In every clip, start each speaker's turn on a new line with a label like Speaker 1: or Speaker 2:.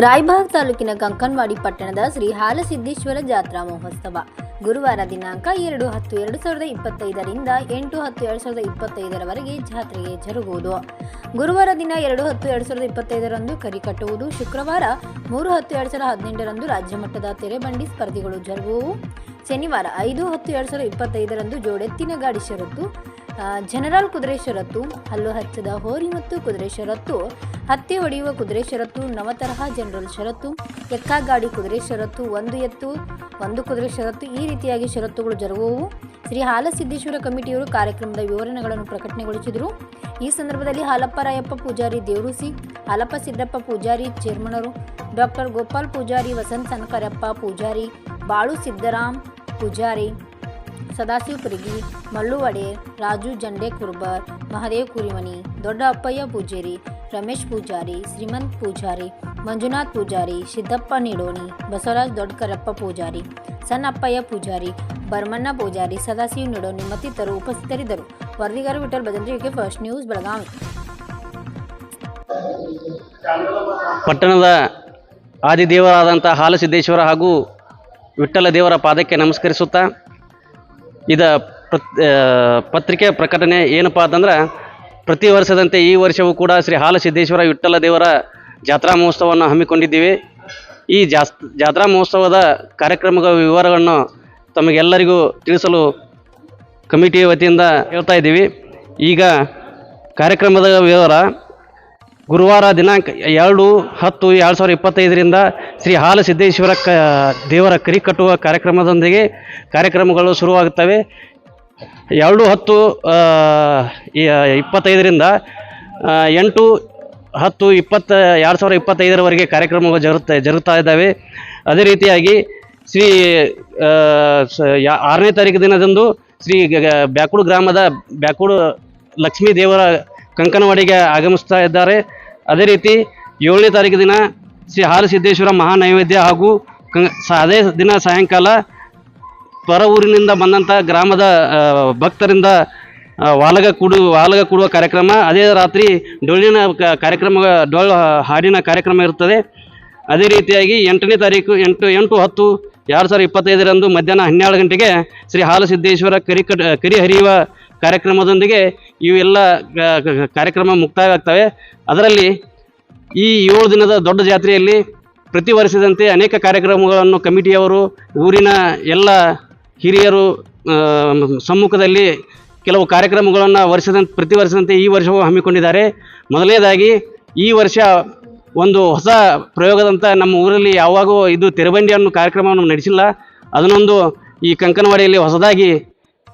Speaker 1: ರಾಯಬಾಗ್ ತಾಲೂಕಿನ ಕಂಕನ್ವಾಡಿ ಪಟ್ಟಣದ ಶ್ರೀ ಹಾಲಸಿದ್ದೇಶ್ವರ ಜಾತ್ರಾ ಮಹೋತ್ಸವ. ಗುರುವಾರ ದಿನಾಂಕ ಎರಡು ಹತ್ತು ಎರಡು ಸಾವಿರದ ಇಪ್ಪತ್ತೈದರಿಂದ ಎಂಟು ಹತ್ತು ಎರಡು ಸಾವಿರದ ಇಪ್ಪತ್ತೈದರವರೆಗೆ ಜಾತ್ರೆಗೆ ಜರುಗುವುದು. ಗುರುವಾರ ದಿನ ಎರಡು ಹತ್ತು ಎರಡು ಸಾವಿರದ ಇಪ್ಪತ್ತೈದರಂದು ಕರಿ ಕಟ್ಟುವುದು. ಶುಕ್ರವಾರ ಮೂರು ಹತ್ತು ಎರಡು ಸಾವಿರದ ಹದಿನೆಂಟರಂದು ರಾಜ್ಯ ಮಟ್ಟದ ತೆರೆಬಂಡಿ ಸ್ಪರ್ಧೆಗಳು ಜರುಗುವು. ಶನಿವಾರ ಐದು ಹತ್ತು ಎರಡು ಸಾವಿರದ ಇಪ್ಪತ್ತೈದರಂದು ಜೋಡೆತ್ತಿನ ಗಾಡಿ ಷರತ್ತು ಜನರಲ್ ಕುದುರೆ ಷರತ್ತು ಹಲ್ಲು ಹಚ್ಚದ ಹೋರಿ ಮತ್ತು ಕುದುರೆ ಷರತ್ತು ಹತ್ತಿ ಹೊಡೆಯುವ ಕುದುರೆ ಷರತ್ತು ನವತರಹ ಜನರಲ್ ಷರತ್ತು, ಎಕ್ಕಾಗಾಡಿ ಕುದುರೆ ಷರತ್ತು ಒಂದು ಎತ್ತು, ಒಂದು ಕುದುರೆ ಷರತ್ತು ಈ ರೀತಿಯಾಗಿ ಷರತ್ತುಗಳು ಜರುಗುವವು. ಶ್ರೀ ಹಾಲಸಿದ್ದೇಶ್ವರ ಕಮಿಟಿಯವರು ಕಾರ್ಯಕ್ರಮದ ವಿವರಣೆಗಳನ್ನು ಪ್ರಕಟಣೆಗೊಳಿಸಿದರು. ಈ ಸಂದರ್ಭದಲ್ಲಿ ಹಾಲಪ್ಪ ರಾಯಪ್ಪ ಪೂಜಾರಿ ದೇವರುಸಿ, ಹಾಲಪ್ಪ ಸಿದ್ದಪ್ಪ ಪೂಜಾರಿ ಚೇರ್ಮನರು, ಡಾಕ್ಟರ್ ಗೋಪಾಲ್ ಪೂಜಾರಿ, ವಸಂತ ಸನಕರಪ್ಪ ಪೂಜಾರಿ, ಬಾಳು ಸಿದ್ದರಾಮ್ ಪೂಜಾರಿ ಸದಾಶಿವ ಪುರಗಿ ಮಳ್ಳು ಒಡೆಯರ್ ರಾಜು ಜಂಡೆ ಕುರ್ಬರ್ ಮಹದೇವ್ ಕುರಿಮನಿ ದೊಡ್ಡ ಅಪ್ಪಯ್ಯ ಪೂಜಾರಿ, ರಮೇಶ್ ಪೂಜಾರಿ, ಶ್ರೀಮಂತ್ ಪೂಜಾರಿ, ಮಂಜುನಾಥ್ ಪೂಜಾರಿ, ಸಿದ್ದಪ್ಪ ನಿಡೋಣಿ, ಬಸವರಾಜ್ ದೊಡ್ಡಕರಪ್ಪ ಪೂಜಾರಿ, ಸಣ್ಣಪ್ಪಯ್ಯ ಪೂಜಾರಿ, ಬರ್ಮಣ್ಣ ಪೂಜಾರಿ, ಸದಾಶಿವ ನಿಡೋಣಿ ಮತ್ತಿತರರು ಉಪಸ್ಥಿತರಿದ್ದರು. ವರದಿಗಾರ ವಿಠಲ್ ಭಜಂತ್ರಿ ಫಸ್ಟ್ ನ್ಯೂಸ್, ಬೆಳಗಾವಿ.
Speaker 2: ಪಟ್ಟಣದ ಆದಿದೇವರಾದಂಥ ಹಾಲಸಿದ್ದೇಶ್ವರ ಹಾಗೂ ವಿಠ್ಠಲ ದೇವರ ಪಾದಕ್ಕೆ ನಮಸ್ಕರಿಸುತ್ತಾ ಇದ ಪತ್ರಿಕೆ ಪ್ರಕಟಣೆ ಏನಪ್ಪ ಅಂತಂದ್ರೆ, ಪ್ರತಿ ವರ್ಷದಂತೆ ಈ ವರ್ಷವೂ ಕೂಡ ಶ್ರೀ ಹಾಲಸಿದ್ದೇಶ್ವರ ವಿಠ್ಠಲ ದೇವರ ಜಾತ್ರಾ ಮಹೋತ್ಸವವನ್ನು ಹಮ್ಮಿಕೊಂಡಿದ್ದೀವಿ. ಈ ಜಾಸ್, ಜಾತ್ರಾ ಮಹೋತ್ಸವದ ಕಾರ್ಯಕ್ರಮಗಳ ವಿವರಗಳನ್ನು ತಮಗೆಲ್ಲರಿಗೂ ತಿಳಿಸಲು ಕಮಿಟಿ ವತಿಯಿಂದ ಹೇಳ್ತಾ ಇದ್ದೀವಿ. ಈಗ ಕಾರ್ಯಕ್ರಮದ ವಿವರ ಗುರುವಾರ ದಿನಾಂಕ ಎರಡು ಹತ್ತು ಎರಡು ಸಾವಿರದ ಇಪ್ಪತ್ತೈದರಿಂದ ಶ್ರೀ ಹಾಲಸಿದ್ದೇಶ್ವರ ಕ ದೇವರ ಕರಿ ಕಟ್ಟುವ ಕಾರ್ಯಕ್ರಮದೊಂದಿಗೆ ಕಾರ್ಯಕ್ರಮಗಳು ಶುರುವಾಗುತ್ತವೆ. ಎರಡು ಹತ್ತು ಇಪ್ಪತ್ತೈದರಿಂದ ಎಂಟು ಹತ್ತು ಇಪ್ಪತ್ತ, ಎರಡು ಸಾವಿರದ ಇಪ್ಪತ್ತೈದರವರೆಗೆ ಕಾರ್ಯಕ್ರಮಗಳು ಜರುಗ್ತಾ ಜರುಗ್ತಾ ಇದ್ದಾವೆ. ಅದೇ ರೀತಿಯಾಗಿ ಶ್ರೀ ಆರನೇ ತಾರೀಕು ದಿನದಂದು ಶ್ರೀ ಬ್ಯಾಕೂಡು ಗ್ರಾಮದ ಬ್ಯಾಕೂಡು ಲಕ್ಷ್ಮೀ ದೇವರ ಕಂಕನವಾಡಿಗೆ ಆಗಮಿಸ್ತಾ ಇದ್ದಾರೆ. ಅದೇ ರೀತಿ ಏಳನೇ ತಾರೀಕು ದಿನ ಶ್ರೀ ಹಾಲಸಿದ್ದೇಶ್ವರ ಮಹಾನೈವೇದ್ಯ ಹಾಗೂ ಅದೇ ದಿನ ಸಾಯಂಕಾಲ ಪರ ಊರಿನಿಂದ ಬಂದಂಥ ಗ್ರಾಮದ ಭಕ್ತರಿಂದ ವಾಲಗ ಕೂಡು, ವಾಲಗ ಕೂಡುವ ಕಾರ್ಯಕ್ರಮ. ಅದೇ ರಾತ್ರಿ ಡೊಳ್ಳಿನ ಕಾರ್ಯಕ್ರಮ ಡೊಳ್ಳು ಹಾಡಿನ ಕಾರ್ಯಕ್ರಮ ಇರುತ್ತದೆ. ಅದೇ ರೀತಿಯಾಗಿ ಎಂಟನೇ ತಾರೀಕು, ಎಂಟು ಎಂಟು ಹತ್ತು, ಎರಡು ಸಾವಿರದ ಇಪ್ಪತ್ತೈದರಂದು ಮಧ್ಯಾಹ್ನ ಹನ್ನೆರಡು ಗಂಟೆಗೆ ಶ್ರೀ ಹಾಲಸಿದ್ದೇಶ್ವರ ಕರಿ ಕಟ್ ಕರಿ ಹರಿಯುವ ಕಾರ್ಯಕ್ರಮದೊಂದಿಗೆ ಇವೆಲ್ಲ ಕಾರ್ಯಕ್ರಮ ಮುಕ್ತಾಯವಾಗ್ತವೆ. ಅದರಲ್ಲಿ ಈ ಏಳು ದಿನದ ದೊಡ್ಡ ಜಾತ್ರೆಯಲ್ಲಿ ಪ್ರತಿ ವರ್ಷದಂತೆ ಅನೇಕ ಕಾರ್ಯಕ್ರಮಗಳನ್ನು ಕಮಿಟಿಯವರು, ಊರಿನ ಎಲ್ಲ ಹಿರಿಯರು ಸಮ್ಮುಖದಲ್ಲಿ ಕೆಲವು ಕಾರ್ಯಕ್ರಮಗಳನ್ನು ವರ್ಷದಂತೆ, ಪ್ರತಿ ವರ್ಷದಂತೆ ಈ ವರ್ಷವೂ ಹಮ್ಮಿಕೊಂಡಿದ್ದಾರೆ. ಮೊದಲನೇದಾಗಿ ಈ ವರ್ಷ ಒಂದು ಹೊಸ ಪ್ರಯೋಗದಂಥ ನಮ್ಮ ಊರಲ್ಲಿ ಯಾವಾಗೂ ಇದು ತೆರಬಂಡಿ ಕಾರ್ಯಕ್ರಮವನ್ನು ನಡೆಸಿಲ್ಲ. ಅದನ್ನೊಂದು ಈ ಕಂಕನವಾಡಿಯಲ್ಲಿ ಹೊಸದಾಗಿ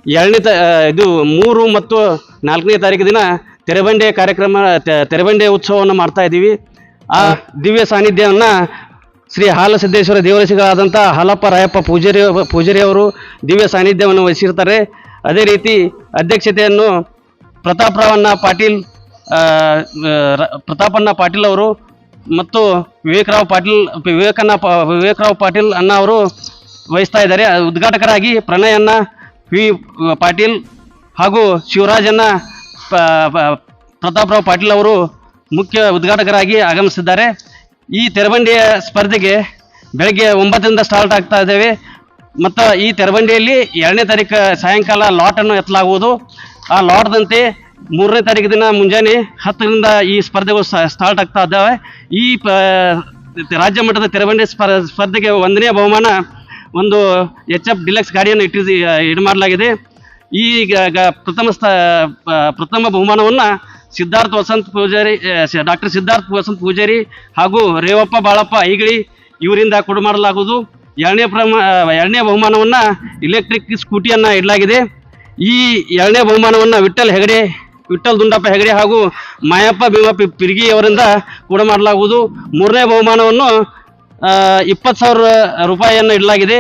Speaker 2: ಎರಡನೇ ತ ಇದು ಮೂರು ಮತ್ತು ನಾಲ್ಕನೇ ತಾರೀಕು ದಿನ ತೆರೆಬಂಡೆ ಕಾರ್ಯಕ್ರಮ ತೆ- ತೆರೆಬಂಡೆ ಉತ್ಸವವನ್ನು ಮಾಡ್ತಾ ಇದ್ದೀವಿ. ಆ ದಿವ್ಯ ಸಾನ್ನಿಧ್ಯವನ್ನು ಶ್ರೀ ಹಾಲಸಿದ್ದೇಶ್ವರ ದೇವರಸಿಗಳಾದಂಥ ಹಾಲಪ್ಪ ರಾಯಪ್ಪ ಪೂಜಾರಿ ಪೂಜಾರಿ ಅವರು ದಿವ್ಯ ಸಾನ್ನಿಧ್ಯವನ್ನು ವಹಿಸಿರ್ತಾರೆ. ಅದೇ ರೀತಿ ಅಧ್ಯಕ್ಷತೆಯನ್ನು ಪ್ರತಾಪರಾವಣ್ಣ ಪಾಟೀಲ್ ಪ್ರತಾಪಣ್ಣ ಪಾಟೀಲ್ ಅವರು ಮತ್ತು ವಿವೇಕರಾವ್ ಪಾಟೀಲ್ ವಿವೇಕಣ್ಣ ಪ ವಿವೇಕರಾವ್ ಪಾಟೀಲ್ ಅಣ್ಣ ಅವರು ವಹಿಸ್ತಾ ಇದ್ದಾರೆ. ಉದ್ಘಾಟಕರಾಗಿ ಪ್ರಣಯನ್ನ ವಿ ಪಾಟೀಲ್ ಹಾಗೂ ಶಿವರಾಜನ್ನ ಪ್ರತಾಪರಾವ್ ಪಾಟೀಲ್ ಅವರು ಮುಖ್ಯ ಉದ್ಘಾಟಕರಾಗಿ ಆಗಮಿಸಿದ್ದಾರೆ. ಈ ತೆರಬಂಡಿಯ ಸ್ಪರ್ಧೆಗೆ ಬೆಳಗ್ಗೆ ಒಂಬತ್ತರಿಂದ ಸ್ಟಾರ್ಟ್ ಆಗ್ತಾ ಇದ್ದೇವೆ. ಮತ್ತು ಈ ತೆರಬಂಡಿಯಲ್ಲಿ ಎರಡನೇ ತಾರೀಕು ಸಾಯಂಕಾಲ ಲಾಟನ್ನು ಎತ್ತಲಾಗುವುದು. ಆ ಲಾಟ್ದಂತೆ ಮೂರನೇ ತಾರೀಕು ದಿನ ಮುಂಜಾನೆ ಹತ್ತರಿಂದ ಈ ಸ್ಪರ್ಧೆಗಳು ಸ್ಟಾರ್ಟ್ ಆಗ್ತಾ ಇದ್ದಾವೆ. ಈ ರಾಜ್ಯ ಮಟ್ಟದ ತೆರಬಂಡಿ ಸ್ಪರ್, ಸ್ಪರ್ಧೆಗೆ ಒಂದನೇ ಬಹುಮಾನ ಒಂದು ಎಚ್ ಎಫ್ ಡಿಲಕ್ಸ್ ಗಾಡಿಯನ್ನು ಇಟ್ಟಿಸಿ ಇದು ಮಾಡಲಾಗಿದೆ ಈ ಪ್ರಥಮ ಸ್ಥ ಪ್ರಥಮ ಬಹುಮಾನವನ್ನು ಸಿದ್ಧಾರ್ಥ ವಸಂತ್ ಪೂಜಾರಿ ಡಾಕ್ಟರ್ ಸಿದ್ಧಾರ್ಥ ವಸಂತ್ ಪೂಜಾರಿ ಹಾಗೂ ರೇವಪ್ಪ ಬಾಳಪ್ಪ ಐಗಳಿ ಇವರಿಂದ ಕೊಡು ಮಾಡಲಾಗುವುದು. ಎರಡನೇ ಪ್ರಮ ಎರಡನೇ ಬಹುಮಾನವನ್ನು ಇಲೆಕ್ಟ್ರಿಕ್ ಸ್ಕೂಟಿಯನ್ನು ಇಡಲಾಗಿದೆ. ಈ ಎರಡನೇ ಬಹುಮಾನವನ್ನು ವಿಠಲ್ ಹೆಗಡೆ ವಿಠಲ್ ದುಂಡಪ್ಪ ಹೆಗಡೆ ಹಾಗೂ ಮಾಯಪ್ಪ ಭೀಮಪ್ಪ ಪಿರ್ಗಿ ಅವರಿಂದ ಕೂಡ ಮಾಡಲಾಗುವುದು. ಮೂರನೇ ಬಹುಮಾನವನ್ನು ಇಪ್ಪತ್ತು ಸಾವಿರ ರೂಪಾಯಿಯನ್ನು ಇಡಲಾಗಿದೆ.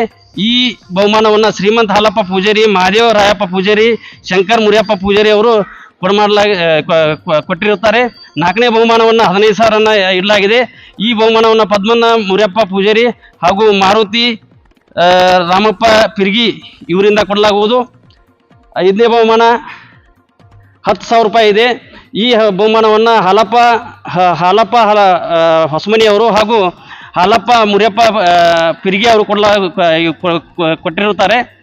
Speaker 2: ಈ ಬಹುಮಾನವನ್ನು ಶ್ರೀಮಂತ ಹಾಲಪ್ಪ ಪೂಜಾರಿ, ಮಹಾದೇವ ರಾಯಪ್ಪ ಪೂಜಾರಿ, ಶಂಕರ್ ಮುರಿಯಪ್ಪ ಪೂಜಾರಿ ಅವರು ಕೊಡಮಾಡಲಾಗಿ ಕೊಟ್ಟಿರುತ್ತಾರೆ. ನಾಲ್ಕನೇ ಬಹುಮಾನವನ್ನು ಹದಿನೈದು ಸಾವಿರನ ಇಡಲಾಗಿದೆ. ಈ ಬಹುಮಾನವನ್ನು ಪದ್ಮನ ಮುರಿಯಪ್ಪ ಪೂಜಾರಿ ಹಾಗೂ ಮಾರುತಿ ರಾಮಪ್ಪ ಪಿರ್ಗಿ ಇವರಿಂದ ಕೊಡಲಾಗುವುದು. ಐದನೇ ಬಹುಮಾನ ಹತ್ತು ಸಾವಿರ ರೂಪಾಯಿ ಇದೆ. ಈ ಬಹುಮಾನವನ್ನು ಹಾಲಪ್ಪ ಹಾಲಪ್ಪ, ಹಲ ಹೊಸಮನಿಯವರು ಹಾಗೂ ಹಾಲಪ್ಪ ಮುರಿಯಪ್ಪ ಪಿರಿಗೆ ಅವರು ಕೊಡ್ಲ ಕೊಟ್ಟಿರುತ್ತಾರೆ.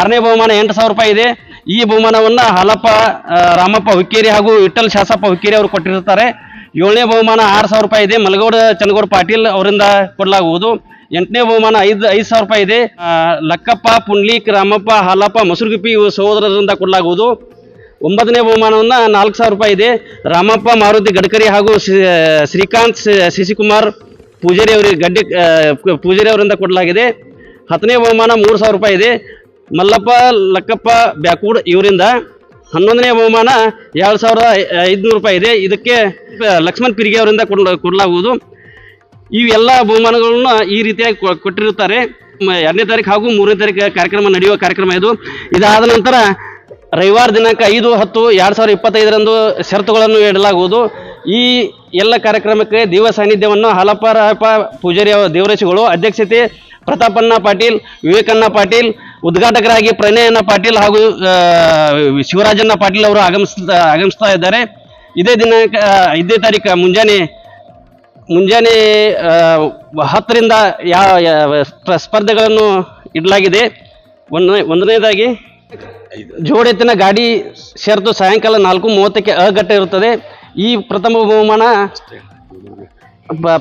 Speaker 2: ಆರನೇ ಬಹುಮಾನ ಎಂಟು ಸಾವಿರ ರೂಪಾಯಿ ಇದೆ. ಈ ಬಹುಮಾನವನ್ನು ಹಾಲಪ್ಪ ರಾಮಪ್ಪ ಹುಕ್ಕೇರಿ ಹಾಗೂ ವಿಠಲ್ ಶಾಸಪ್ಪ ಹುಕ್ಕೇರಿ ಅವರು ಕೊಟ್ಟಿರುತ್ತಾರೆ. ಏಳನೇ ಬಹುಮಾನ ಆರು ಸಾವಿರ ರೂಪಾಯಿ ಇದೆ. ಮಲಗೌಡ ಚನ್ನಗೌಡ ಪಾಟೀಲ್ ಅವರಿಂದ ಕೊಡಲಾಗುವುದು. ಎಂಟನೇ ಬಹುಮಾನ ಐದು ಐದು ಸಾವಿರ ರೂಪಾಯಿ ಇದೆ. ಲಕ್ಕಪ್ಪ, ಪುಂಡ್ಲಿಕ್, ರಾಮಪ್ಪ, ಹಾಲಪ್ಪ, ಮೊಸರುಗುಪ್ಪಿ ಸಹೋದರರಿಂದ ಕೊಡಲಾಗುವುದು. ಒಂಬತ್ತನೇ ಬಹುಮಾನವನ್ನು ನಾಲ್ಕು ಸಾವಿರ ರೂಪಾಯಿ ಇದೆ. ರಾಮಪ್ಪ, ಮಾರುತಿ ಗಡ್ಕರಿ ಹಾಗೂ ಶ್ರೀ- ಶ್ರೀಕಾಂತ್ ಶಶಿಕುಮಾರ್ ಪೂಜಾರಿ ಅವರಿಗೆ ಗಡ್ಡೆ ಪೂಜಾರಿ ಅವರಿಂದ ಕೊಡಲಾಗಿದೆ. ಹತ್ತನೇ ಬಹುಮಾನ ಮೂರು ಸಾವಿರ ರೂಪಾಯಿ ಇದೆ. ಮಲ್ಲಪ್ಪ, ಲಕ್ಕಪ್ಪ, ಬ್ಯಾಕೂಡ್ ಇವರಿಂದ ಹನ್ನೊಂದನೇ ಬಹುಮಾನ ಎರಡು ಸಾವಿರದ ಐದುನೂರು ರೂಪಾಯಿ ಇದೆ. ಇದಕ್ಕೆ ಲಕ್ಷ್ಮಣ್ ಪಿರಿಗೆ ಅವರಿಂದ ಕೊಡ ಕೊಡಲಾಗುವುದು. ಇವೆಲ್ಲ ಬಹುಮಾನಗಳನ್ನು ಈ ರೀತಿಯಾಗಿ ಕೊಟ್ಟಿರುತ್ತಾರೆ. ಎರಡನೇ ತಾರೀಕು ಹಾಗೂ ಮೂರನೇ ತಾರೀಕು ಕಾರ್ಯಕ್ರಮ ನಡೆಯುವ ಕಾರ್ಯಕ್ರಮ ಇದು. ಇದಾದ ನಂತರ ರವಿವಾರ ದಿನಾಂಕ ಐದು, ಹತ್ತು, ಎರಡು ಸಾವಿರದ ಇಪ್ಪತ್ತೈದರಂದು ಷರತ್ತುಗಳನ್ನು ಇಡಲಾಗುವುದು. ಈ ಎಲ್ಲ ಕಾರ್ಯಕ್ರಮಕ್ಕೆ ದೇವ ಸಾನ್ನಿಧ್ಯವನ್ನು ಹಾಲಪ್ಪ ರಾಯಪ್ಪ ಪೂಜಾರಿ ಅವರ ದೇವರಸಿಗಳು ಅಧ್ಯಕ್ಷತೆ ಪ್ರತಾಪಣ್ಣ ಪಾಟೀಲ್ ವಿವೇಕಣ್ಣ ಪಾಟೀಲ್ ಉದ್ಘಾಟಕರಾಗಿ ಪ್ರಣಯಣ್ಣ ಪಾಟೀಲ್ ಹಾಗೂ ಶಿವರಾಜಣ್ಣ ಪಾಟೀಲ್ ಅವರು ಆಗಮಿಸ್ತಾ ಆಗಮಿಸ್ತಾ ಇದ್ದಾರೆ. ಇದೇ ದಿನಾಂಕ ಇದೇ ತಾರೀಕು ಮುಂಜಾನೆ ಮುಂಜಾನೆ ಹತ್ತರಿಂದ ಯಾವ ಯಾವ ಸ್ಪರ್ಧೆಗಳನ್ನು ಇಡಲಾಗಿದೆ. ಒಂದನೇ ಒಂದನೇದಾಗಿ ಜೋಡೆತ್ತಿನ ಗಾಡಿ ಷರತ್ತು ಸಾಯಂಕಾಲ ನಾಲ್ಕು ಮೂವತ್ತಕ್ಕೆ ಅಗಟ್ಟ ಇರುತ್ತದೆ. ಈ ಪ್ರಥಮ ಬಹುಮಾನ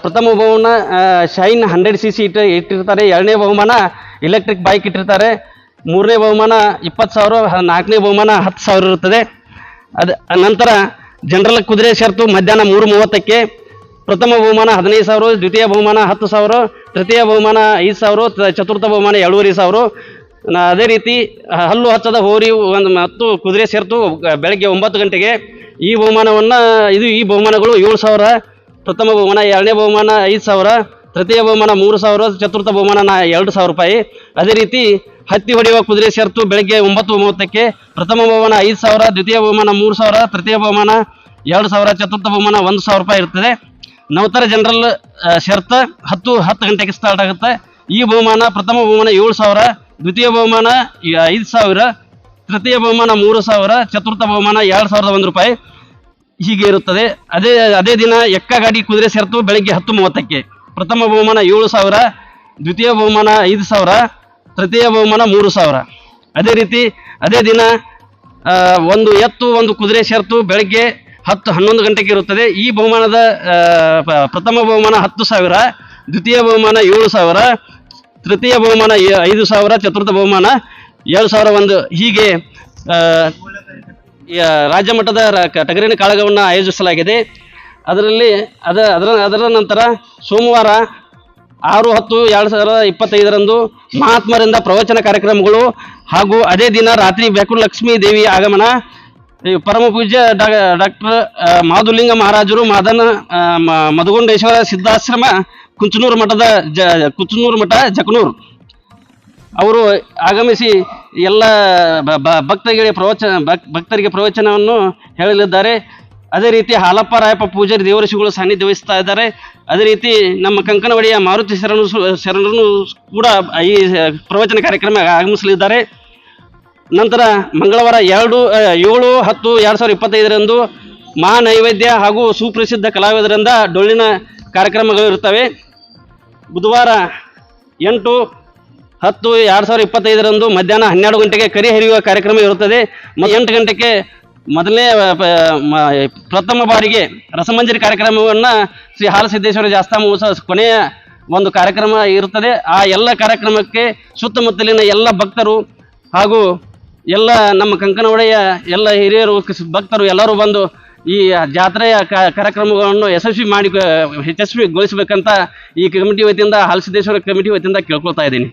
Speaker 2: ಪ್ರಥಮ ಬಹುಮಾನ ಶೈನ್ ಹಂಡ್ರೆಡ್ ಸಿ ಸಿ ಇಟ್ಟು, ಇಟ್ಟಿರ್ತಾರೆ. ಎರಡನೇ ಬಹುಮಾನ ಎಲೆಕ್ಟ್ರಿಕ್ ಬೈಕ್ ಇಟ್ಟಿರ್ತಾರೆ. ಮೂರನೇ ಬಹುಮಾನ ಇಪ್ಪತ್ತು ಸಾವಿರ, ನಾಲ್ಕನೇ ಬಹುಮಾನ ಹತ್ತು ಸಾವಿರ ಇರುತ್ತದೆ. ಅದು, ನಂತರ ಜನರಲ್ ಕುದುರೆ ಷರತ್ತು ಮಧ್ಯಾಹ್ನ ಮೂರು ಮೂವತ್ತಕ್ಕೆ, ಪ್ರಥಮ ಬಹುಮಾನ ಹದಿನೈದು ಸಾವಿರ, ದ್ವಿತೀಯ ಬಹುಮಾನ ಹತ್ತು ಸಾವಿರ, ತೃತೀಯ ಬಹುಮಾನ ಐದು ಸಾವಿರ, ಚತುರ್ಥ ಬಹುಮಾನ ಎರಡೂವರೆ ಸಾವಿರ ಅದೇ ರೀತಿ ಹಲ್ಲು ಹಚ್ಚದ ಹೋರಿ, ಒಂದು ಮತ್ತು ಕುದುರೆ ಸೇರ್ತು ಬೆಳಗ್ಗೆ ಒಂಬತ್ತು ಗಂಟೆಗೆ ಈ ಬಹುಮಾನವನ್ನು, ಇದು ಈ ಬಹುಮಾನಗಳು ಏಳು ಸಾವಿರ, ಪ್ರಥಮ ಬಹುಮಾನ ಎರಡನೇ ಬಹುಮಾನ ಐದು ಸಾವಿರ, ತೃತೀಯ ಬಹುಮಾನ ಮೂರು ಸಾವಿರ, ಚತುರ್ಥ ಬಹುಮಾನ ನಾ ಎರಡು ಸಾವಿರ ರೂಪಾಯಿ. ಅದೇ ರೀತಿ ಹತ್ತಿ ಹೊಡೆಯುವ ಕುದುರೆ ಸೇರ್ತು ಬೆಳಗ್ಗೆ ಒಂಬತ್ತು ಮೂವತ್ತಕ್ಕೆ, ಪ್ರಥಮ ಬಹುಮಾನ ಐದು ಸಾವಿರ, ದ್ವಿತೀಯ ಬಹುಮಾನ ಮೂರು ಸಾವಿರ, ತೃತೀಯ ಬಹುಮಾನ ಎರಡು ಸಾವಿರ, ಚತುರ್ಥ ಬಹುಮಾನ ಒಂದು ಸಾವಿರ ರೂಪಾಯಿ ಇರ್ತದೆ. ನವತರ ಜನರಲ್ ಸೇರ್ತ ಹತ್ತು ಹತ್ತು ಗಂಟೆಗೆ ಸ್ಟಾರ್ಟ್ ಆಗುತ್ತೆ. ಈ ಬಹುಮಾನ, ಪ್ರಥಮ ಬಹುಮಾನ ಏಳು ಸಾವಿರ ದ್ವಿತೀಯ ಬಹುಮಾನ ಐದು ಸಾವಿರ, ತೃತೀಯ ಬಹುಮಾನ ಮೂರು ಸಾವಿರ, ಚತುರ್ಥ ಬಹುಮಾನ ಎರಡು ಸಾವಿರದ ಒಂದು ರೂಪಾಯಿ ಹೀಗೆ ಇರುತ್ತದೆ. ಅದೇ ಅದೇ ದಿನ ಎಕ್ಕ ಗಾಡಿ ಕುದುರೆ ಸೇರ್ತು ಬೆಳಗ್ಗೆ ಹತ್ತು ಮೂವತ್ತಕ್ಕೆ. ಪ್ರಥಮ ಬಹುಮಾನ ಏಳು ಸಾವಿರ, ದ್ವಿತೀಯ ಬಹುಮಾನ ಐದು ಸಾವಿರ, ತೃತೀಯ ಬಹುಮಾನ ಮೂರು ಸಾವಿರ. ಅದೇ ರೀತಿ, ಅದೇ ದಿನ ಒಂದು ಎತ್ತು, ಒಂದು ಕುದುರೆ ಸೇರ್ತು ಬೆಳಗ್ಗೆ ಹತ್ತು, ಹನ್ನೊಂದು ಗಂಟೆಗೆ ಇರುತ್ತದೆ. ಈ ಬಹುಮಾನದ ಪ್ರಥಮ ಬಹುಮಾನ ಹತ್ತು ಸಾವಿರ, ದ್ವಿತೀಯ ಬಹುಮಾನ ಏಳು ಸಾವಿರ ತೃತೀಯ ಬಹುಮಾನ ಐದು ಸಾವಿರ, ಚತುರ್ಥ ಬಹುಮಾನ ಏಳು ಸಾವಿರ ಒಂದು. ಹೀಗೆ ರಾಜ್ಯ ಮಟ್ಟದ ಟಗರಿನ ಕಾಳಗವನ್ನು ಆಯೋಜಿಸಲಾಗಿದೆ. ಅದರಲ್ಲಿ, ಅದ, ಅದರ ಅದರ ನಂತರ ಸೋಮವಾರ ಆರು, ಹತ್ತು, ಎರಡು ಸಾವಿರದ ಇಪ್ಪತ್ತೈದರಂದು ಮಹಾತ್ಮರಿಂದ ಪ್ರವಚನ ಕಾರ್ಯಕ್ರಮಗಳು ಹಾಗೂ ಅದೇ ದಿನ ರಾತ್ರಿ ಬೆಕ್ಕುಳ ಲಕ್ಷ್ಮೀ ದೇವಿ ಆಗಮನ. ಪರಮ ಪೂಜ್ಯ ಡಾಕ್ಟರ್ ಮಾಧುಲಿಂಗ ಮಹಾರಾಜರು ಮಾದನ ಮಧುಗುಂಡೇಶ್ವರ ಸಿದ್ಧಾಶ್ರಮ ಕುಂಚನೂರು ಮಠದ ಜ ಕುಂಚನೂರು ಮಠ ಜಕನೂರು. ಅವರು ಆಗಮಿಸಿ ಎಲ್ಲ ಭಕ್ತರಿಗೆ ಪ್ರವಚನ, ಭಕ್- ಭಕ್ತರಿಗೆ ಪ್ರವಚನವನ್ನು ಹೇಳಲಿದ್ದಾರೆ. ಅದೇ ರೀತಿ ಹಾಲಪ್ಪ ರಾಯಪ್ಪ ಪೂಜಾರಿ ದೇವರಶಿಗಳು ಸಾನ್ನಿಧ್ಯ ವಹಿಸ್ತಾ ಇದ್ದಾರೆ. ಅದೇ ರೀತಿ ನಮ್ಮ ಕಂಕನವಡಿಯ ಮಾರುತಿ ಶರಣರು ಸು- ಶರಣರು ಕೂಡ ಈ ಪ್ರವಚನ ಕಾರ್ಯಕ್ರಮ ಆಗಮಿಸಲಿದ್ದಾರೆ. ನಂತರ ಮಂಗಳವಾರ ಎರಡು ಏಳು, ಹತ್ತು, ಎರಡು ಸಾವಿರದ ಇಪ್ಪತ್ತೈದರಂದು ಮಹಾ ನೈವೇದ್ಯ ಹಾಗೂ ಸುಪ್ರಸಿದ್ಧ ಕಲಾವಿದರಿಂದ ಡೊಳ್ಳಿನ ಕಾರ್ಯಕ್ರಮಗಳು ಇರ್ತವೆ ಬುಧವಾರ ಎಂಟು, ಹತ್ತು, ಎರಡು ಸಾವಿರದ ಇಪ್ಪತ್ತೈದರಂದು ಮಧ್ಯಾಹ್ನ ಹನ್ನೆರಡು ಗಂಟೆಗೆ ಕರಿ ಹರಿಯುವ ಕಾರ್ಯಕ್ರಮ ಇರುತ್ತದೆ. ಮತ್ತು ಎಂಟು ಗಂಟೆಗೆ ಮೊದಲನೇ ಪ್ರಥಮ ಬಾರಿಗೆ ರಸಮಂಜರಿ ಕಾರ್ಯಕ್ರಮವನ್ನು ಶ್ರೀ ಹಾಲಸಿದ್ದೇಶ್ವರ ಜಾಸ್ತಾ ಮಹೋತ್ಸವ ಕೊನೆಯ ಒಂದು ಕಾರ್ಯಕ್ರಮ ಇರುತ್ತದೆ. ಆ ಎಲ್ಲ ಕಾರ್ಯಕ್ರಮಕ್ಕೆ ಸುತ್ತಮುತ್ತಲಿನ ಎಲ್ಲ ಭಕ್ತರು ಹಾಗೂ ಎಲ್ಲ ನಮ್ಮ ಕಂಕನವಾಡೆಯ ಎಲ್ಲ ಹಿರಿಯರು ಭಕ್ತರು ಎಲ್ಲರೂ ಬಂದು ಈ ಜಾತ್ರೆಯ ಕಾರ್ಯಕ್ರಮಗಳನ್ನು ಯಶಸ್ವಿ ಮಾಡಿ ಯಶಸ್ವಿಗೊಳಿಸಬೇಕಂತ ಈ ಕಮಿಟಿ ವತಿಯಿಂದ ಹಾಲಸಿದ್ದೇಶ್ವರ ಕಮಿಟಿ ವತಿಯಿಂದ ಕೇಳ್ಕೊಳ್ತಾ ಇದ್ದೀನಿ.